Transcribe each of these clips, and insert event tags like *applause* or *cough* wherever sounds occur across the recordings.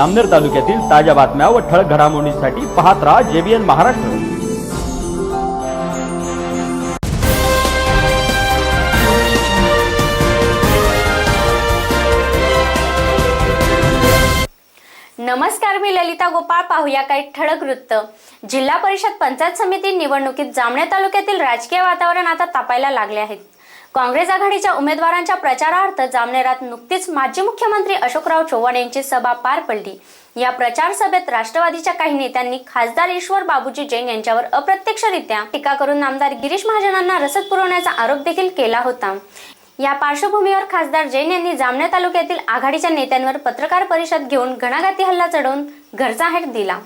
आमनेर तालुक्यातील ताज्या बातम्या व ठळक घडामोडींसाठी पाहत राहा जेबीएन महाराष्ट्र. नमस्कार मी ललिता गोपाळ. पाहूया काही ठळक वृत्त. जिल्हा परिषद पंचायत समिती निवडणुकीत जामण्या तालुक्यातील राजकीय वातावरण आता तापायला लागले आहेत काँग्रेस आघाडीच्या उमेदवारांच्या प्रचारार्थ जामनेरात नुकतीच माजी मुख्यमंत्री अशोकराव चव्हाण यांची सभा पार पडली. या प्रचार सभेत राष्ट्रवादीच्या काही नेत्यांनी खासदार ईश्वर बाबूजी जैन यांच्यावर अप्रत्यक्षरित्या टीका करून आमदार गिरीश महाजनांना रसद पुरवण्याचा आरोप देखील केला होता. या पार्श्वभूमीवर खासदार जैन यांनी जामण्या तालुक्यातील आघाडीच्या नेत्यांवर पत्रकार परिषद घेऊन घणाघाती हल्ला चढवून घरचा हेट दिला.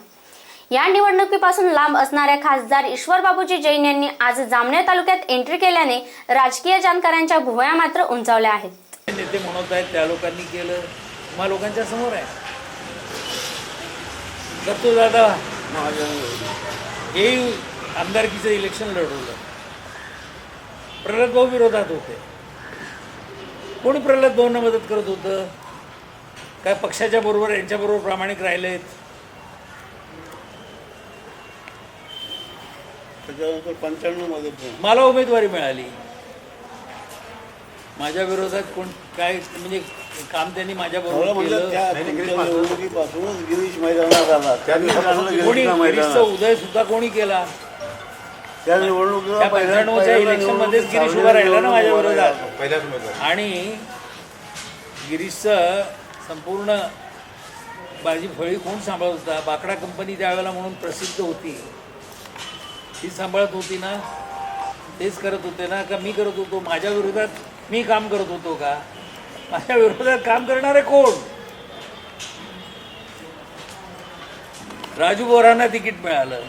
या निवडणुकीपासून लांब असणाऱ्या खासदार ईश्वर बाबूजी जैन यांनी आज जामण्या तालुक्यात एंट्री केल्याने राजकीय जाणकारांच्या भुवया मात्र उंचावल्या आहेत. नेते म्हणत आहेत त्या लोकांनी केलं. मग लोकांच्या समोर आहे. दत्तू दादा हे आमदारकीचं इलेक्शन लढवलं. प्रल्हाद भाऊ विरोधात होते. कोणी प्रल्हाद भाऊंना मदत करत होतं? काय पक्षाच्या बरोबर यांच्याबरोबर प्रामाणिक राहिलेत? त्याच्यानंतर पंच्याण्णवमध्ये पण मला उमेदवारी मिळाली. माझ्या विरोधात कोण काय म्हणजे काम त्यांनी माझ्या बरोबर केलं. त्या तुमच्या निवडणुकीपासूनच गिरीश मैदानात आला. त्यांनी चांगलं कोणी गिरीशला गिरीशचा मैदानात उदय सुद्धा कोणी केला? त्या निवडणुकीला त्या पहिल्या- पंच्याण्णवच्या पहिल्या इलेक्शन मध्येच निवडणुकीत गिरीश उभा राहिला ना माझ्या विरोधात. पहिल्याच आणि गिरीशचं संपूर्ण माझी फळी कोण सांभाळत होता? बाकडा कंपनी त्यावेळेला म्हणून प्रसिद्ध होती. ती सांभाळत होती ना तेच करत होते ना का मी करत होतो? माझ्या विरोधात मी काम करत होतो का? माझ्या विरोधात काम करणारे कोण? राजू बोरांना तिकीट मिळालं.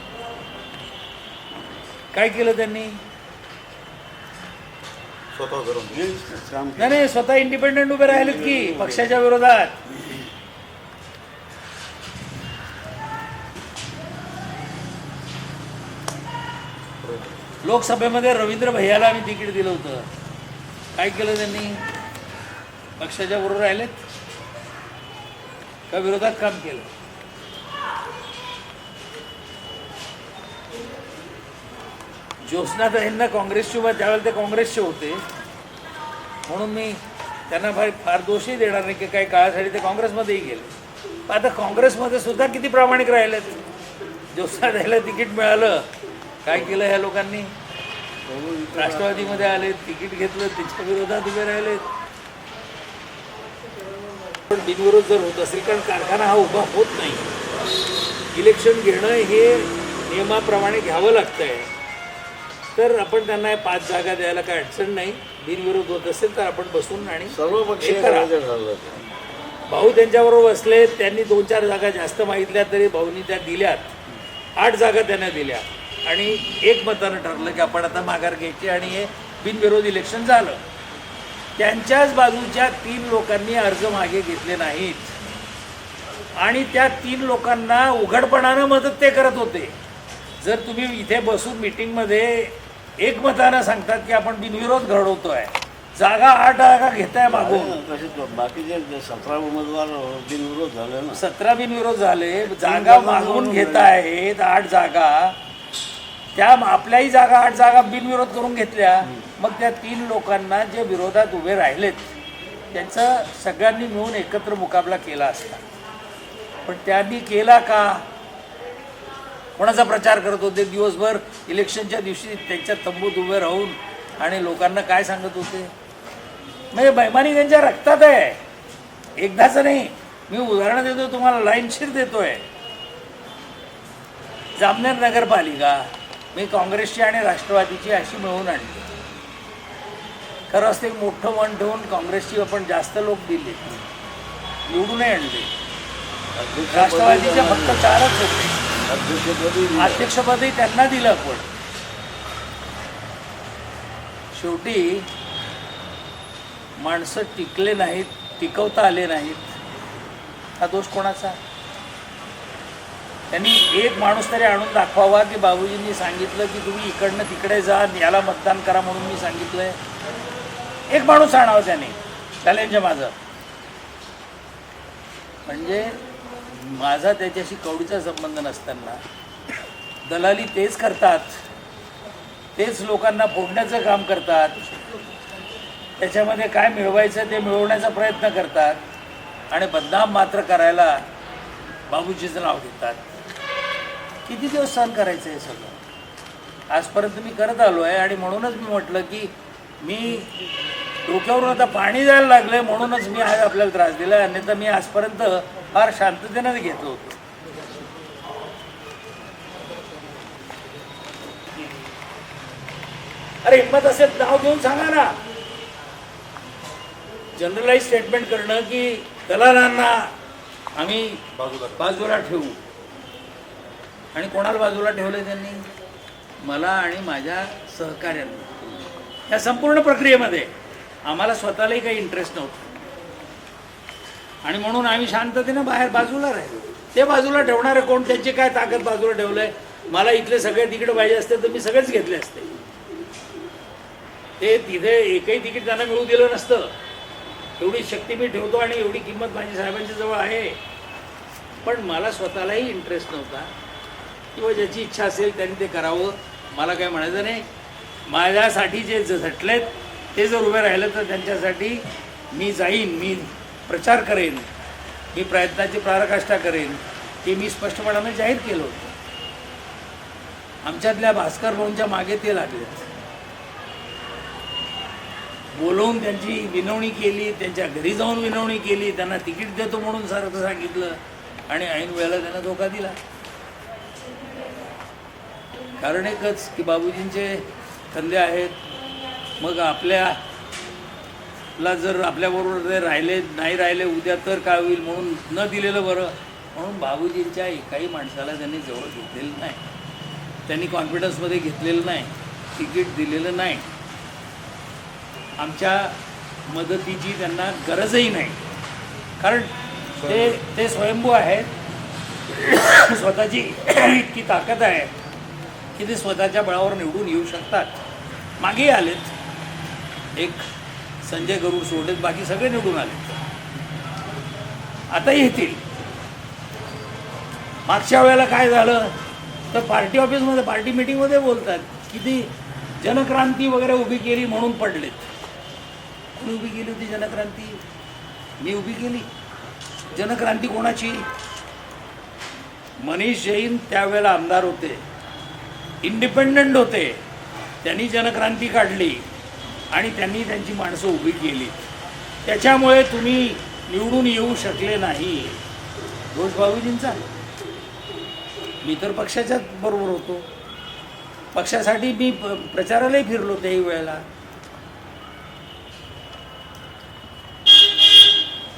काय केलं त्यांनी? स्वतः नाही स्वतः इंडिपेंडेंट उभे राहिलेत की पक्षाच्या विरोधात? लोकसभेमध्ये रवींद्र भैयाला आम्ही तिकीट दिलं होतं. काय केलं त्यांनी? पक्षाच्या बरोबर राहिलेत? का विरोधात काम केलं? ज्योत्स्नाताईंना काँग्रेसचे उभा त्यावेळेला ते काँग्रेसचे होते. म्हणून मी त्यांना फार फार दोषही देणार नाही की काही काळासाठी ते काँग्रेसमध्येही गेले. आता काँग्रेसमध्ये सुद्धा किती प्रामाणिक राहिलेत? ज्योत्स्ना द्यायला तिकीट मिळालं. काय केलं ह्या लोकांनी? राष्ट्रवादीमध्ये आले तिकीट घेतलं त्याच्या विरोधात उभे राहिलेत. पण बिनविरोध जर होत असेल कारण कारखाना हा उभा होत नाही. इलेक्शन घेणं हे नियमाप्रमाणे घ्यावं लागतंय. तर आपण त्यांना पाच जागा द्यायला काय अडचण नाही. बिनविरोध होत असेल तर आपण बसून आणि सर्व ठरलं भाऊ त्यांच्याबरोबर बसले त्यांनी दोन चार जागा जास्त मागितल्या तरी भाऊनी त्या दिल्यात. आठ जागा त्यांना दिल्या. आणि एक मतानं ठरलं की आपण आता माघार घ्यायची आणि हे बिनविरोध इलेक्शन झालं. त्यांच्याच बाजूच्या तीन लोकांनी अर्ज मागे घेतले नाहीत. आणि त्या तीन लोकांना उघडपणानं मदत ते करत होते. जर तुम्ही इथे बसून मिटिंगमध्ये एकमतानं सांगतात की आपण बिनविरोध घडवतोय जागा आठ जागा घेताय मागून. बाकीचे सतरा उमेदवार बिनविरोध झाले ना. सतरा बिनविरोध झाले जागा मागून घेत आहेत आठ जागा. त्या आपल्याही जागा आठ जागा बिनविरोध करून घेतल्या. मग त्या तीन लोकांना जे विरोधात उभे राहिलेत त्यांचा सगळ्यांनी मिळून एकत्र मुकाबला केला असता. पण त्यांनी केला का? कोणाचा प्रचार करत होते? दिवसभर इलेक्शनच्या दिवशी त्यांच्या तंबूत उभे राहून आणि लोकांना काय सांगत होते? म्हणजे बैमानी त्यांच्या रक्तात आहे. एकदाच नाही मी उदाहरण देतो तुम्हाला लाईनशीर देतोय. जामनेर नगरपालिका मी काँग्रेसची आणि राष्ट्रवादीची अशी मिळवून आणली. खरं असते मोठं मन ठेवून काँग्रेसची आपण जास्त लोक दिले. निवडूनही आणले. राष्ट्रवादीचे फक्त चारच होते. अध्यक्षपदही त्यांना दिलं आपण. शेवटी माणसं टिकले नाहीत टिकवता आले नाहीत. हा दोष कोणाचा? त्यांनी एक माणूस तरी आणून दाखवावा की बाबूजींनी सांगितलं की तुम्ही इकडनं तिकडे जा याला मतदान करा म्हणून मी सांगितलंय. एक माणूस आणावा त्याने चॅलेंज आहे माझं म्हणजे माझा त्याच्याशी कवडीचा संबंध नसताना दलाली तेच करतात तेच लोकांना फोडण्याचं काम करतात त्याच्यामध्ये काय मिळवायचं ते मिळवण्याचा प्रयत्न करतात आणि बदनाम मात्र करायला बाबूजीचं नाव घेतात. किती दिवस सहन करायचं हे सगळं? आजपर्यंत मी करत आलो आहे आणि म्हणूनच मी म्हटलं की मी डोक्यावरून आता पाणी जायला लागलंय म्हणूनच मी आज आपल्याला त्रास दिला अन्यथा मी आजपर्यंत फार शांततेनं घेतलो होतो. अरे हिंमत असेल नाव घेऊन सांगा ना. जनरलाइज स्टेटमेंट करणं की दलालांना आम्ही बाजूला ठेवू. आणि कोणाला बाजूला ठेवलं त्यांनी? मला आणि माझ्या सहकार्यांना या संपूर्ण प्रक्रियेमध्ये आम्हाला स्वतःलाही काही इंटरेस्ट नव्हता. आणि म्हणून आम्ही शांततेनं बाहेर बाजूला राहिलो. ते बाजूला ठेवणारे कोण? त्यांची काय ताकद बाजूला ठेवलंय? मला इथले सगळे तिकीट पाहिजे असते तर मी सगळेच घेतले असते. ते तिथे एकही तिकीट त्यांना मिळू दिलं नसतं. एवढी शक्ती मी ठेवतो आणि एवढी किंमत माझी साहेबांच्या जवळ आहे. पण मला स्वतःलाही इंटरेस्ट नव्हता. किंवा ज्याची इच्छा असेल त्यांनी ते करावं. मला काय म्हणायचं नाही. माझ्यासाठी जे झटलेत ते जर उभे राहिलं तर त्यांच्यासाठी मी जाईन मी प्रचार करेन. मी प्रयत्नाची प्रारकाष्ठा करेन. ते मी स्पष्टपणाने जाहीर केलं होतं. आमच्यातल्या भास्कर भाऊंच्या मागे ते लागलेत बोलवून त्यांची विनवणी केली त्यांच्या घरी जाऊन विनवणी केली त्यांना तिकीट देतो म्हणून सारखं सांगितलं आणि ऐन वेळेला त्यांना धोका दिला. कारण एकच की बाबूजींचे धंदे आहेत. मग आपल्याला जर आपल्याबरोबर ते राहिले नाही राहिले उद्या तर काय होईल म्हणून न दिलेलं बरं. म्हणून बाबूजींच्या एकाही माणसाला त्यांनी जवळ घेतलेलं नाही. त्यांनी कॉन्फिडन्समध्ये घेतलेलं नाही तिकीट दिलेलं नाही. आमच्या मदतीची त्यांना गरजही नाही. कारण ते ते स्वयंभू आहेत. *coughs* स्वतःची इतकी ताकद आहे. की ते स्वतःच्या बळावर निवडून येऊ शकतात. मागे आलेत. एक संजय गरुड सोडलेत बाकी सगळे निवडून आलेत. आता येतील. मागच्या वेळेला काय झालं? तर पार्टी ऑफिसमध्ये पार्टी मिटिंगमध्ये बोलतात की ती जनक्रांती वगैरे उभी केली म्हणून पडलेत. कोणी उभी केली होती जनक्रांती? मी उभी केली. जनक्रांती कोणाची? मनीष जैन त्यावेळेला आमदार होते. इंडिपेंडंट होते. त्यांनी जनक्रांती काढली आणि त्यांनी त्यांची माणसं उभी केली. त्याच्यामुळे तुम्ही निवडून येऊ शकले नाही. रोज बाबूजींचा मी तर पक्षाच्याच बरोबर होतो. पक्षासाठी मी प्रचारालाही फिरलो त्याही वेळेला.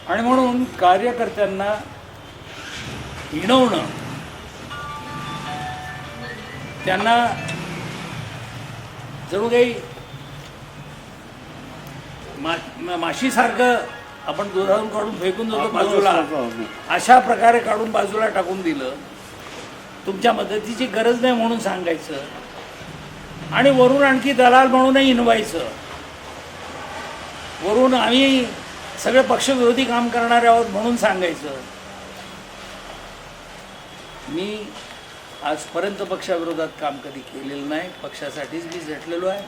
आणि म्हणून कार्यकर्त्यांना हिणवणं त्यांना जणू काही मा माशीसारखं आपण दुधावून काढून फेकून जातो बाजूला. अशा प्रकारे काढून बाजूला टाकून दिलं. तुमच्या मदतीची गरज नाही म्हणून सांगायचं. आणि वरून आणखी दलाल म्हणूनही हिनवायचं वरून आम्ही सगळे पक्षविरोधी काम करणारे आहोत म्हणून सांगायचं. मी आजपर्यंत पक्षाविरोधात काम कधी केलेलं नाही. पक्षासाठीच मी झटलेलो आहे.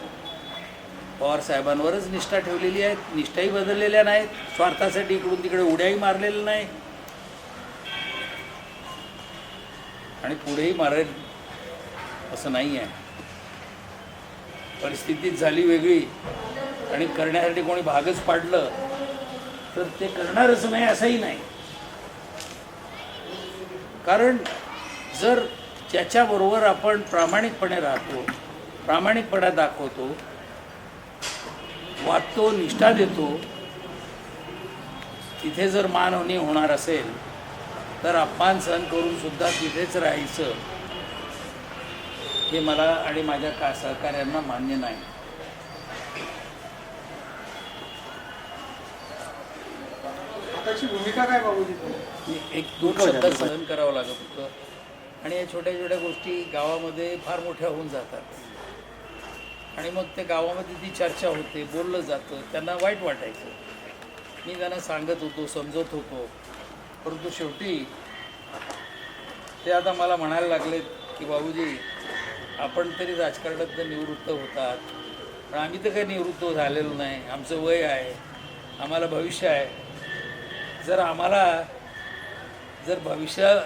पवार साहेबांवरच निष्ठा ठेवलेली आहे. निष्ठाही बदललेल्या नाहीत. स्वार्थासाठी इकडून तिकडे उड्याही मारलेल्या नाही. आणि पुढेही मारेल असं नाही आहे. परिस्थितीच झाली वेगळी. आणि करण्यासाठी कोणी भागच पाडलं तर ते करणारच नाही असंही नाही. कारण जर ज्याच्याबरोबर आपण प्रामाणिकपणे राहतो प्रामाणिकपणा दाखवतो वागतो निष्ठा देतो. तिथे जर मानहानी होणार असेल तर अपमान सहन करून सुद्धा तिथेच राहायचं हे मला आणि माझ्या का सहकार्यांना मान्य नाही. आताची भूमिका काय बाबूजी? एक दोन शब्दात सहन करावं लागत होतं आणि या छोट्या छोट्या गोष्टी गावामध्ये फार मोठ्या होऊन जातात. आणि मग ते गावामध्ये ती चर्चा होते बोललं जातं त्यांना वाईट वाटायचं. मी त्यांना सांगत होतो समजत होतो. परंतु शेवटी ते आता मला म्हणायला लागलेत की बाबूजी आपण तरी राजकारणात निवृत्त होतात पण आम्ही तर काही निवृत्त झालेलो नाही. आमचं वय आहे. आम्हाला भविष्य आहे. जर आम्हाला जर भविष्य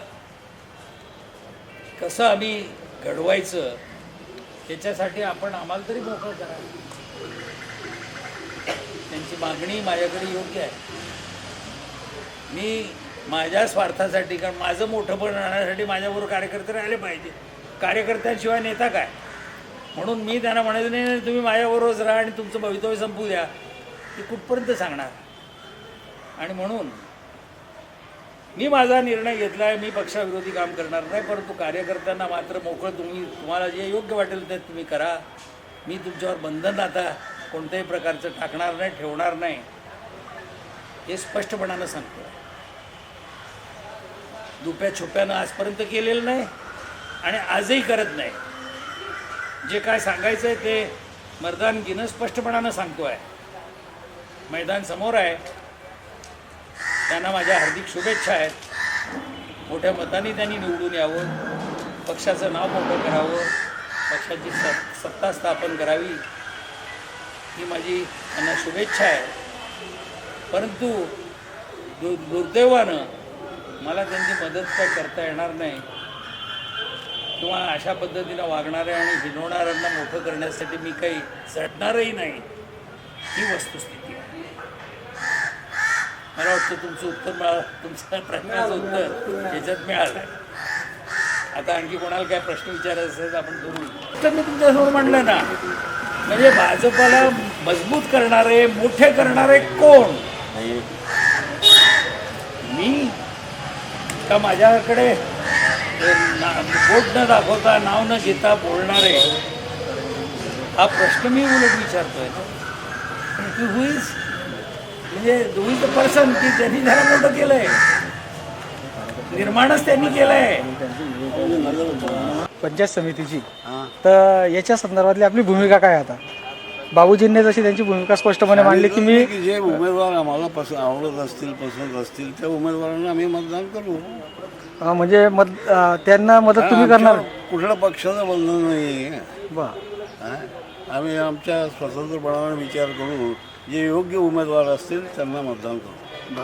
कसं आम्ही घडवायचं त्याच्यासाठी आपण आम्हाला तरी मोकळं करा. त्यांची मागणी माझ्याकडे योग्य आहे. मी माझ्या स्वार्थासाठी कारण माझं मोठंपण राहण्यासाठी माझ्याबरोबर कार्यकर्ते राहिले पाहिजे. कार्यकर्त्यांशिवाय नेता काय? म्हणून मी त्यांना म्हणायचं नाही नाही, तुम्ही माझ्याबरोबरच राहा आणि तुमचं भवितव्य संपू द्या. ते कुठपर्यंत सांगणार? आणि म्हणून मी माझा निर्णय घेतला आहे मी पक्षाविरोधी काम करणार नाही परंतु कार्यकर्त्यांना मात्र मोकळं तुम्ही तुम्हाला जे योग्य वाटेल ते तुम्ही करा. मी तुमच्यावर बंधन आता कोणत्याही प्रकारचं टाकणार नाही ठेवणार नाही. हे स्पष्टपणानं सांगतो दुप्या छुप्यानं आजपर्यंत केलेलं नाही आणि आजही करत नाही. जे काय सांगायचं आहे ते मर्दानगीनं स्पष्टपणानं सांगतो आहे मैदान समोर आहे. त्यांना माझ्या हार्दिक शुभेच्छा आहेत. मोठ्या मताने त्यांनी निवडून यावं. पक्षाचं नाव मोठं करावं. पक्षाची स सत्ता स्थापन करावी. ही माझी त्यांना शुभेच्छा आहे. परंतु दु दुर्दैवानं मला त्यांची मदत काय करता येणार नाही किंवा अशा पद्धतीनं वागणाऱ्या आणि हिनवणाऱ्यांना मोठं करण्यासाठी मी काही चढणारही नाही. ही वस्तुस्थिती आहे. मला वाटतं तुमचं उत्तर मिळा तुमचं प्रश्नाचं उत्तर याच्यात मिळालं. आता आणखी कोणाला काय प्रश्न विचारायचे असेल आपण करू. तर मी तुमच्यासमोर म्हणलं ना म्हणजे भाजपला मजबूत करणारे मोठे करणारे कोण? मी? का माझ्याकडे बोट न दाखवता नाव न घेता बोलणारे? हा प्रश्न मी उलट विचारतोय. की हु इज म्हणजे हु इज द पर्सन की जरा मोठं केलंय. निर्माणच त्यांनी केलंय. पंचायत समितीची. तर याच्या संदर्भातली आपली भूमिका काय आता? बाबूजींनी जशी त्यांची भूमिका स्पष्टपणे मांडली की मी जे उमेदवार आम्हाला पसंत आवडत असतील पसंत असतील त्या उमेदवारांना आम्ही मतदान करू. अं, म्हणजे मत अं, त्यांना मदत तुम्ही करणार. आमच्यावर कुठल्या पक्षाचं बंधन नाही आहे बा? आम्ही आमच्या स्वतंत्रपणाने विचार करू. जे योग्य उमेदवार असतील त्यांना मतदान करू.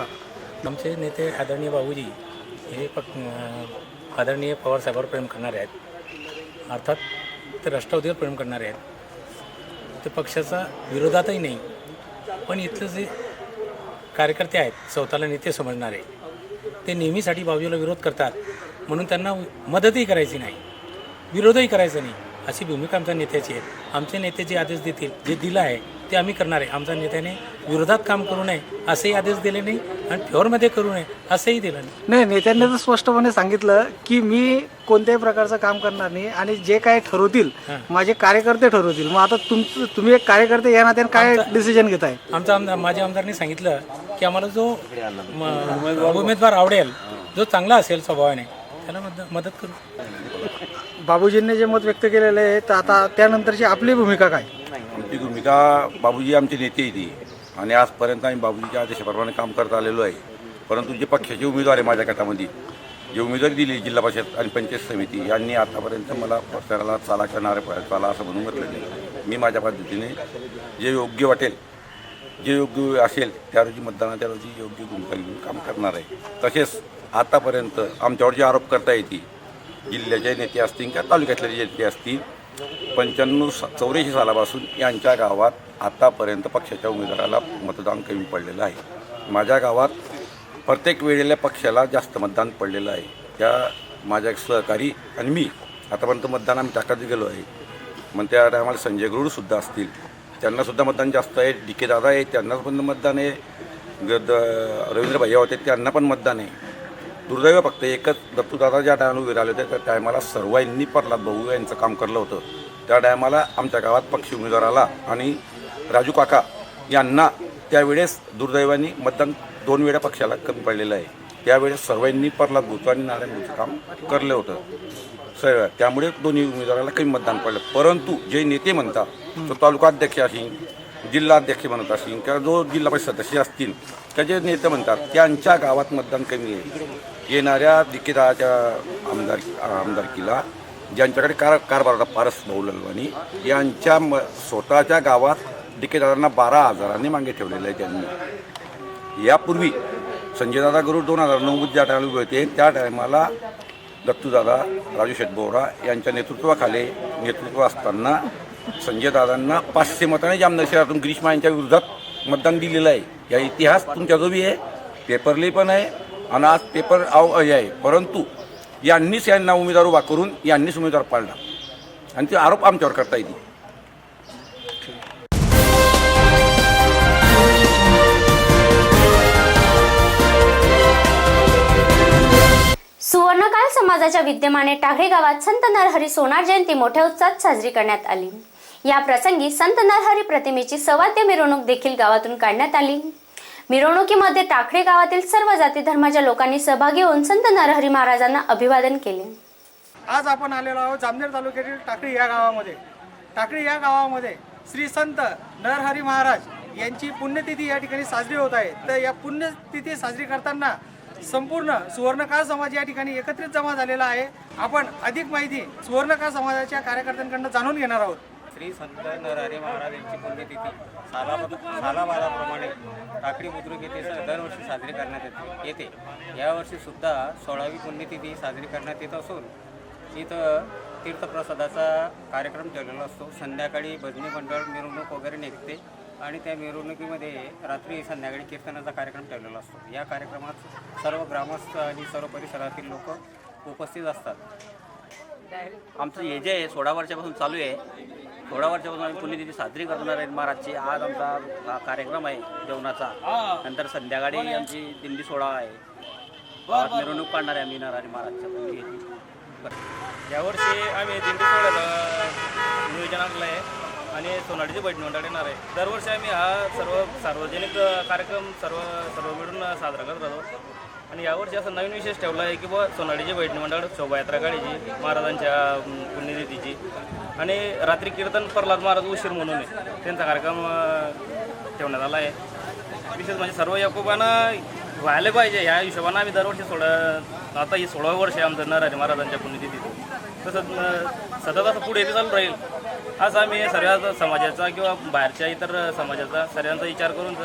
आमचे नेते आदरणीय बाबूजी हे फक्त आदरणीय पवारसाहेबांवर प्रेम करणारे आहेत. अर्थात ते राष्ट्रवादीवर प्रेम करणारे आहेत. ते पक्षाचा विरोधातही नाही. पण इथले जे कार्यकर्ते आहेत स्वतःला नेते समजणारे ते नेहमीसाठी बाबूजीला विरोध करतात. म्हणून त्यांना मदतही करायची नाही विरोधही करायचा नाही अशी भूमिका आमच्या नेत्याची आहे. आमचे नेते जे आदेश देतील जे दिलं आहे ते आम्ही करणार आहे. आमच्या नेत्याने विरोधात काम करू नये असेही आदेश दिले नाही आणि फेवरमध्ये करू नये असंही दिलं नाही. नाही नेत्यांनी तर स्पष्टपणे सांगितलं की मी कोणत्याही प्रकारचं काम करणार नाही आणि जे काय ठरवतील माझे कार्यकर्ते ठरवतील. मग आता तुमचं तुम्ही एक कार्यकर्ते या नात्याने काय डिसिजन घेताय? आमचा आमदार माझ्या आमदारने सांगितलं की आम्हाला जो म- उमेदवार आवडेल जो चांगला असेल स्वभावाने त्याला मदत मदत करू. बाबूजींनी जे मत व्यक्त केलेलं आहे तर आता त्यानंतरची आपली भूमिका काय? ती भूमिका बाबूजी आमचे नेते ती. आणि आजपर्यंत आम्ही बाबूजीच्या आदेशाप्रमाणे काम करत आलेलो आहे. परंतु जे पक्षाचे उमेदवार आहे माझ्या गटामध्ये जे उमेदवारी दिली जिल्हा परिषद आणि पंचायत समिती यांनी आतापर्यंत मला पक्षाला चाला करणारे चाला असं म्हणून म्हटलं मी माझ्या पद्धतीने जे योग्य वाटेल जे योग्य असेल त्या रोजी मतदाना त्या रोजी योग्य भूमिका घेऊन काम करणार आहे. तसेच आतापर्यंत आमच्यावर जे आरोप करता येते जिल्ह्याचे नेते असतील किंवा तालुक्यातले जे नेते असतील पंच्याण्णव स चौऱ्याऐंशी सालापासून यांच्या गावात आतापर्यंत पक्षाच्या उमेदवाराला मतदान कमी पडलेलं आहे. माझ्या गावात प्रत्येक वेळेला पक्षाला जास्त मतदान पडलेलं आहे. त्या माझ्या एक सहकारी आणि मी आतापर्यंत मतदान आम्ही टाकत गेलो आहे. मग त्या टायमाला संजय गरुडसुद्धा असतील. त्यांनासुद्धा मतदान जास्त आहे. डी के दादा आहे त्यांना पण मतदान आहे. ग- द- रवींद्र भैया होते त्यांना पण मतदान आहे. दुर्दैव फक्त एकच. दत्तूदादा ज्या टायमाला उभे राहिले होते त्या टायमाला सर्वांनी प्रल्हाद भाऊ यांचं काम करलं होतं. त्या टायमाला आमच्या गावात पक्षी उमेदवार आला आणि राजू काका यांना त्यावेळेस दुर्दैवाने मतदान दोन वेळा पक्षाला कमी पडलेलं आहे. त्यावेळेस सर्वांनी प्रल्हाद भूतो आणि नारायण भूचं काम करलं होतं. सर्व त्यामुळे दोन्ही उमेदवाराला कमी मतदान पडलं. परंतु जे नेते म्हणतात तो तालुका अध्यक्ष असेल जिल्हा अध्यक्ष म्हणत असतील किंवा जो जिल्हा परिषद सदस्य असतील त्याचे नेते म्हणतात त्यांच्या गावात मतदान कमी आहे. येणाऱ्या दिकेदाच्या आमदार आमदारकीला ज्यांच्याकडे कार कारभार होता पारस भाऊ ललवानी यांच्या म स्वतःच्या गावात दिकेदारांना बारा हजारांनी मागे ठेवलेलं आहे त्यांनी. यापूर्वी संजयदादा गरुड दोन हजार नऊ ज्या टायमाला उभे होते त्या टायमाला दत्तूदादा राजू शेटबोरा यांच्या नेतृत्वाखाली नेतृत्व असताना संजयदादांना पाचशे मताने जामनगर शहरातून ग्रीष्मा यांच्या विरोधात मतदान दिलेलं आहे. या इतिहास तुमच्याजोबी आहे पेपरली पण आहे आणि आज पेपर आव हे आहे. परंतु यांनीच यांना उमेदवार उभा करून यांनीच उमेदवार पाळला आणि ते आरोप आमच्यावर करता येतील. सुवर्णकाल समाजाच्या विद्यमाने टाघे गावात संत नरहरी सोनार जयंती मोठ्या उत्साहात साजरी करण्यात आली. या प्रसंगी संत नरहरी प्रतिमेची सवाद्य मिरवणूक देखील गावातून काढण्यात आली. मिरवणुकीमध्ये टाकळी गावातील सर्व जाती धर्माच्या लोकांनी सहभागी होऊन संत नरहरी महाराजांना अभिवादन केले. आज आपण आलेलो आहोत जामनेर तालुक्यातील टाकळी या गावामध्ये. टाकळी या गावामध्ये श्री संत नरहरी महाराज यांची पुण्यतिथी या ठिकाणी साजरी होत आहे. तर या पुण्यतिथी साजरी करताना संपूर्ण सुवर्णकाळ समाज या ठिकाणी एकत्रित जमा झालेला आहे. आपण अधिक माहिती सुवर्णकाळ समाजाच्या कार्यकर्त्यांकडून जाणून घेणार आहोत. श्री संत नरहरी महाराज यांची पुण्यतिथी. साला सालाबाराप्रमाणे टाकडी बुद्रुक येथे दरवर्षी साजरी करण्यात येते येते. यावर्षी सुद्धा सोळावी पुण्यतिथी साजरी करण्यात येत असून इथं तीर्थप्रसादाचा कार्यक्रम ठेवलेला असतो. संध्याकाळी भजनी मंडळ मिरवणूक वगैरे निघते आणि त्या मिरवणुकीमध्ये रात्री संध्याकाळी कीर्तनाचा कार्यक्रम ठेवलेला असतो. या कार्यक्रमात सर्व ग्रामस्थ आणि सर्व परिसरातील लोक उपस्थित असतात. आमचं हे जे आहे सोळा वर्षापासून चालू आहे. सोळा वर्षापासून आम्ही पुण्यतिथी साजरी करणार आहे महाराजची आज आमचा हा कार्यक्रम आहे जेवणाचा. नंतर संध्याकाळी आमची दिंडी सोहळा आहे. मिरवणूक काढणार आहे आम्ही नारायण महाराजच्या पुण्यतिथी. यावर्षी आम्ही दिंडी सोहळ्याचं नियोजन आणलं आहे आणि सोनाडीची बैठक मंडळ येणार आहे. दरवर्षी आम्ही हा सर्व सार्वजनिक कार्यक्रम सर्व सर्व मिळून साजरा करत राहतो. आणि यावर्षी असं नवीन विशेष ठेवला आहे की बुवा सोनाडीची बैठक मंडळ शोभायात्रा काढायची महाराजांच्या पुण्यतिथीची. आणि रात्री कीर्तन प्रल्हाद महाराज उशीर म्हणून आहे. त्यांचा कार्यक्रम ठेवण्यात आला आहे. विशेष म्हणजे सर्व याकोबानं व्हायला पाहिजे. ह्या हिशोबानं आम्ही दरवर्षी सोळा आता ही सोळाव्या वर्ष आहे आमचं नरहरी महाराजांच्या पुण्यतिथीत तसंच सतत असं पुढे बी चालू राहील. असं आम्ही सर्व समाजाचा किंवा बाहेरच्या इतर समाजाचा सर्वांचा विचार करून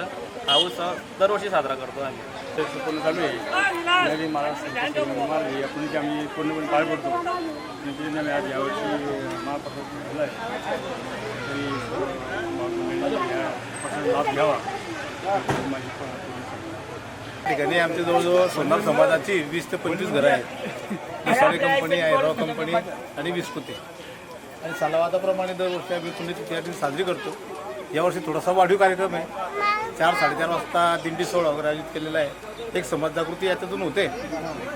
हा उत्सव दरवर्षी साजरा करतो आम्ही. पूर्ण चालू आहे. नवीन महाराष्ट्र या पुण्याची आम्ही पूर्णपणे पार पडतो. आणि आम्ही आज यावर्षी महाप्रसाद झाला आहे. तरी प्रसाद लाभ घ्यावा. ठिकाणी आमच्या जवळजवळ सोनार समाजाची वीस ते पंचवीस घरं आहेत. मसाले कंपनी आयरॉ कंपनी आणि विस्कुते आणि सलावादाप्रमाणे दरवर्षी आम्ही पुण्यतिथी या ठिकाणी साजरी करतो. यावर्षी थोडासा वाढीव कार्यक्रम आहे. चार साडेचार वाजता दिंडी सोहळा वगैरे आयोजित केलेला आहे. एक समाजजागृती याच्यातून होते.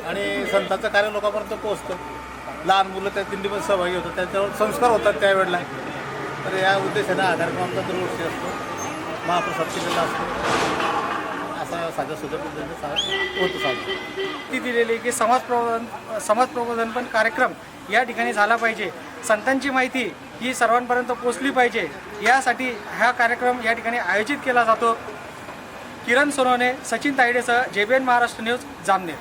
आणि संतांचं कार्य लोकांपर्यंत पोहोचतं. लहान मुलं त्या दिंडीमध्ये सहभागी होतात. त्यांच्यावर संस्कार होतात त्यावेळेला तर या उद्देशाने हा कार्यक्रम आमचा दरवर्षी असतो. महाप्रसाद केलेला असतो. असा साध्या सुद्धा पद्धतीने सा- होतो साजरा ती दिलेली की समाज प्रबोधन समाज प्रबोधन पण कार्यक्रम या ठिकाणी झाला पाहिजे. संतांची माहिती ही सर्वांपर्यंत पोचली पाहिजे. यासाठी हा कार्यक्रम या ठिकाणी आयोजित केला जातो. किरण सोनवणे सचिन तायडेसह जेबीएन महाराष्ट्र न्यूज जामनेर.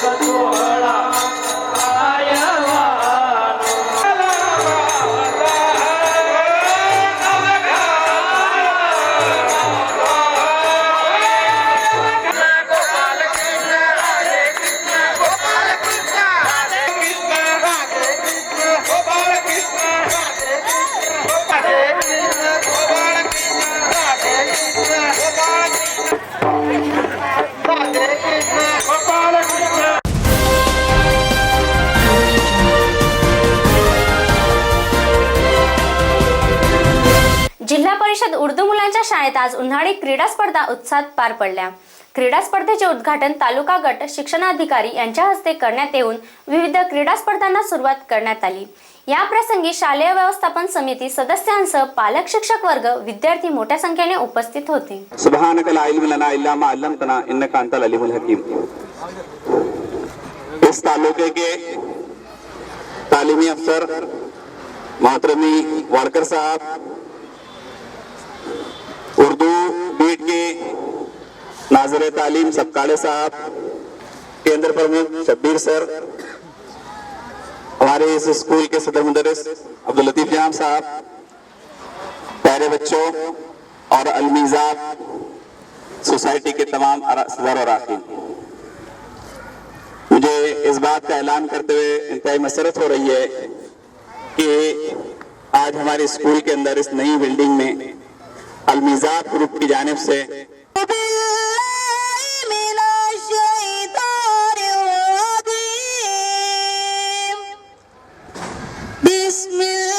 जिल्हा उन्हाळी क्रीडा स्पर्धा उत्साहात पार पडल्या. क्रीडा स्पर्धेचे उद्घाटन तालुका गट शिक्षणाधिकारी यांच्या हस्ते करण्यात येऊन विविध क्रीडा स्पर्धांना सुरुवात करण्यात आली. या प्रसंगी शालेय व्यवस्थापन समिती सदस्यांसह पालक शिक्षक वर्ग विद्यार्थी मोठ्या संख्येने उपस्थित होते. सुबहानक ला इल्म लना इल्ला मा अल्लमतना इन्नका अंतल अलीमुल हकीम इस तालुके के तालीमी अफसर मोहतरमी वाड़कर साहब के नाजर तालीम सबकाले साहब, केंद्र प्रमुख शब्बीर सर, हमारे इस स्कूल के सदर मुदरस अब्दुल लतीफ जाम साहब, प्यारे बच्चों और अलमीज़ात सोसाइटी के तमाम सदर और आखिर। मुझे इस बात का ऐलान करते हुए इंतहाई मसरत हो रही है कि आज हमारे स्कूल के अंदर इस नई बिल्डिंग में अलमिजात ग्रुप की जानब से बिस्मिल्लाह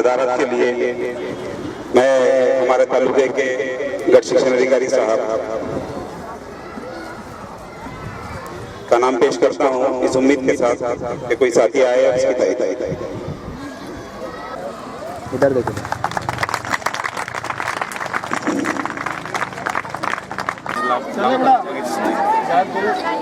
सदारत के लिए मैं हमारे तालुके के गट शिक्षण अधिकारी साहब का नाम पेश करता हूँ। इस उम्मीद के साथ कि कोई साथी आए और इसकी तारीफ़ इधर देखो। जिल्हा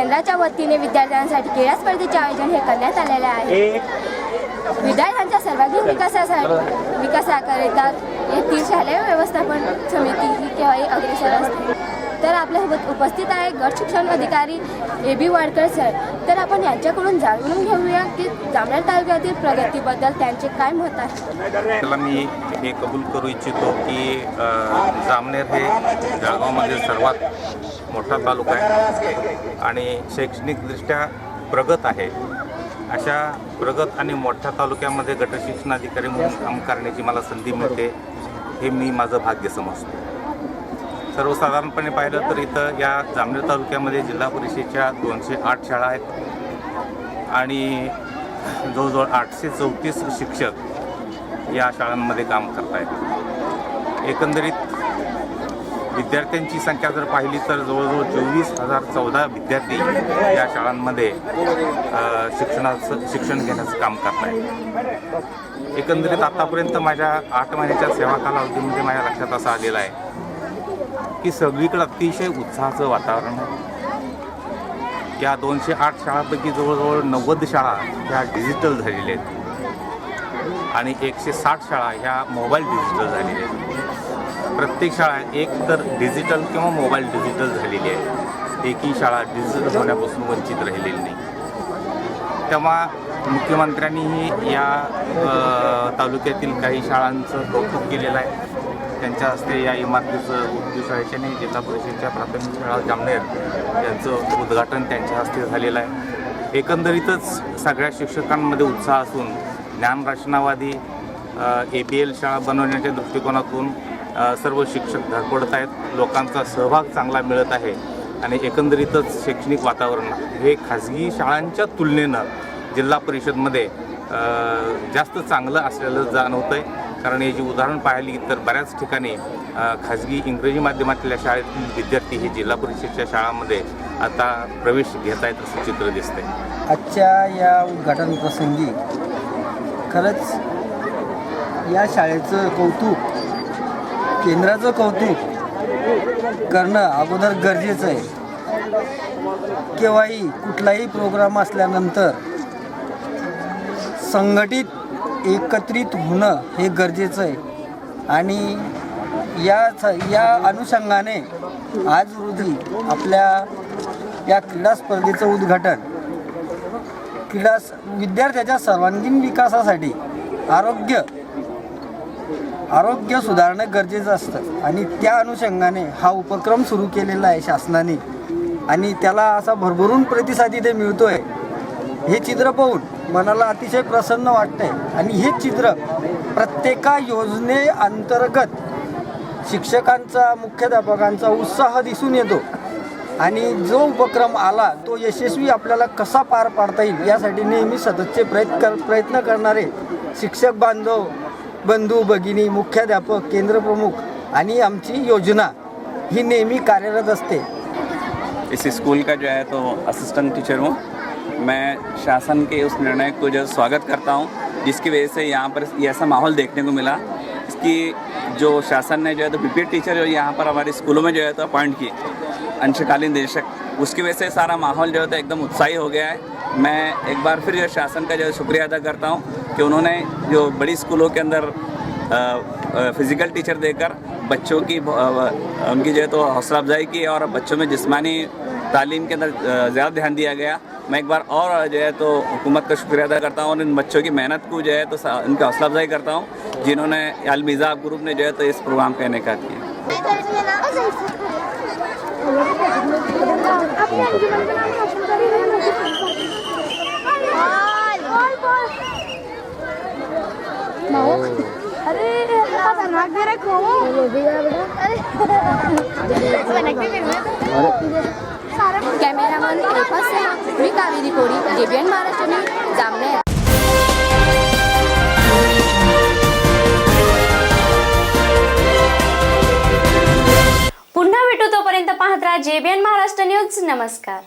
केंद्राच्या वतीने विद्यार्थ्यांसाठी क्रीडा स्पर्धेचे आयोजन हे करण्यात आलेले आहे. विद्यार्थ्यांच्या सर्वांगीण विकासासाठी विकासाकरिता येथील शालेय व्यवस्थापन समिती ही केव्हाही अग्रेसर असते. तर आपल्यासोबत हो- उपस्थित आहे गट शिक्षण अधिकारी ए बी वाडकर सर. तर आपण यांच्याकडून जाणून घेऊया की जामनेर तालुक्यातील प्रगतीबद्दल त्यांचे काय मत आहे. त्याला मी हे कबूल करू इच्छितो की जामनेर हे जळगावमध्ये सर्वात मोठा तालुका आहे आणि शैक्षणिकदृष्ट्या प्रगत आहे. अशा प्रगत आणि मोठ्या तालुक्यामध्ये गटशिक्षणाधिकारी म्हणून काम करण्याची मला संधी मिळते हे मी माझं भाग्य समजतो. सर्वसाधारणपणे पाहिलं तर इथं या जामनेर तालुक्यामध्ये जिल्हा परिषदेच्या दोनशे आठ शाळा आहेत. आणि जवळजवळ आठशे चौतीस शिक्षक या शाळांमध्ये काम करत आहेत एकंदरीत विद्यार्थ्यांची संख्या जर पाहिली तर जवळजवळ चोवीस हजार चौदा विद्यार्थी या शाळांमध्ये शिक्षणाचं शिक्षण घेण्याचं काम करत आहेत एकंदरीत आतापर्यंत माझ्या आठ महिन्याच्या सेवा कालावधीमध्ये माझ्या लक्षात असं आलेलं आहे की सगळीकडे अतिशय उत्साहाचं वातावरण आहे. या दोनशे आठ शाळांपैकी जवळजवळ नव्वद शाळा ह्या डिजिटल झालेल्या आहेत. आणि एकशे साठ शाळा ह्या मोबाईल डिजिटल झालेल्या आहेत. प्रत्येक शाळा एक तर डिजिटल किंवा मोबाईल डिजिटल झालेली आहे. एकही शाळा डिजिटल होण्यापासून वंचित राहिलेली नाही. तेव्हा मुख्यमंत्र्यांनीही या तालुक्यातील काही शाळांचं कौतुक केलेलं आहे. त्यांच्या हस्ते या इमारतीचं उद्दिष्टाने जिल्हा परिषदेच्या प्राथमिक शाळा जामनेर यांचं उद्घाटन त्यांच्या हस्ते झालेलं आहे. एकंदरीतच सगळ्या शिक्षकांमध्ये उत्साह असून ज्ञानराशनावादी ए पी एल शाळा बनवण्याच्या दृष्टिकोनातून सर्व शिक्षक धडपडत आहेत. लोकांचा सहभाग चांगला मिळत आहे आणि एकंदरीतच शैक्षणिक वातावरण हे खाजगी शाळांच्या तुलनेनं जिल्हा परिषदमध्ये जास्त चांगलं असलेलं जाणवतं आहे कारण याची उदाहरण पाहिली तर बऱ्याच ठिकाणी खाजगी इंग्रजी माध्यमातल्या शाळेतील विद्यार्थी हे जिल्हा परिषदच्या शाळांमध्ये आता प्रवेश घेत आहेत असं चित्र दिसतंय. आजच्या या उद्घाटन प्रसंगी खरंच या शाळेचं कौतुक केंद्राचं कौतुक करणं अगोदर गरजेचं आहे. केव्हाही कुठलाही प्रोग्राम असल्यानंतर संघटित एकत्रित होणं हे गरजेचं आहे. आणि या या अनुषंगाने आज रोजी आपल्या या क्रीडा स्पर्धेचं उद्घाटन. क्रीडा विद्यार्थ्याच्या सर्वांगीण विकासासाठी आरोग्य आरोग्य सुधारणं गरजेचं असतं. आणि त्या अनुषंगाने हा उपक्रम सुरू केलेला आहे शासनाने. आणि त्याला असा भरभरून प्रतिसाद इथे मिळतो आहे हे चित्र पाहून मनाला अतिशय प्रसन्न वाटते आणि हे चित्र प्रत्येका योजनेअंतर्गत शिक्षकांचा मुख्याध्यापकांचा उत्साह दिसून येतो. आणि जो उपक्रम आला तो यशस्वी आपल्याला कसा पार पाडता येईल यासाठी नेहमी सततचे प्रयत्न कर प्रयत्न करणारे शिक्षक बांधव बंधू भगिनी मुख्याध्यापक केंद्रप्रमुख आणि आमची योजना ही नेहमी कार्यरत असते. इस स्कूल का जो है तो असिस्टेंट टीचर हूँ। मैं शासन के उस निर्णय को जो स्वागत करता हूँ, जिसकी वजह से यहाँ पर ऐसा माहौल देखने को मिला, इसकी जो शासन ने जो है तो पी टीचर जो यहाँ पर हमारे स्कूलों में जो है तो अपॉइंट किए, अंशकालीन निदेशक उसकी वजह से सारा माहौल जो है तो एकदम उत्साही हो गया है। मैं एक बार फिर जो शासन का जो है, शुक्रिया अदा करता हूँ कि उन्होंने जो बड़ी स्कूलों के अंदर फ़िज़िकल टीचर देकर बच्चों की उनकी जो है तो हौसला अफजाई की और बच्चों में जिसमानी तालीम के अंदर ज़्यादा ध्यान दिया गया। मैं एक बार और जो है तो हुकूमत का शुक्रिया अदा करता हूँ और इन बच्चों की मेहनत को जो है तो उनकी हौसला अफजाई करता हूँ जिन्होंने अलमीज़ा ग्रुप ने जो है तो इस प्रोग्राम का इनका किया कॅमेरामन एफस मी कावेरी कोळी जेबीएन महाराष्ट्र न्यूज, जामनेर. पुन्हा भेटू तोपर्यंत पाहत राहा जेबीएन महाराष्ट्र न्यूज. नमस्कार.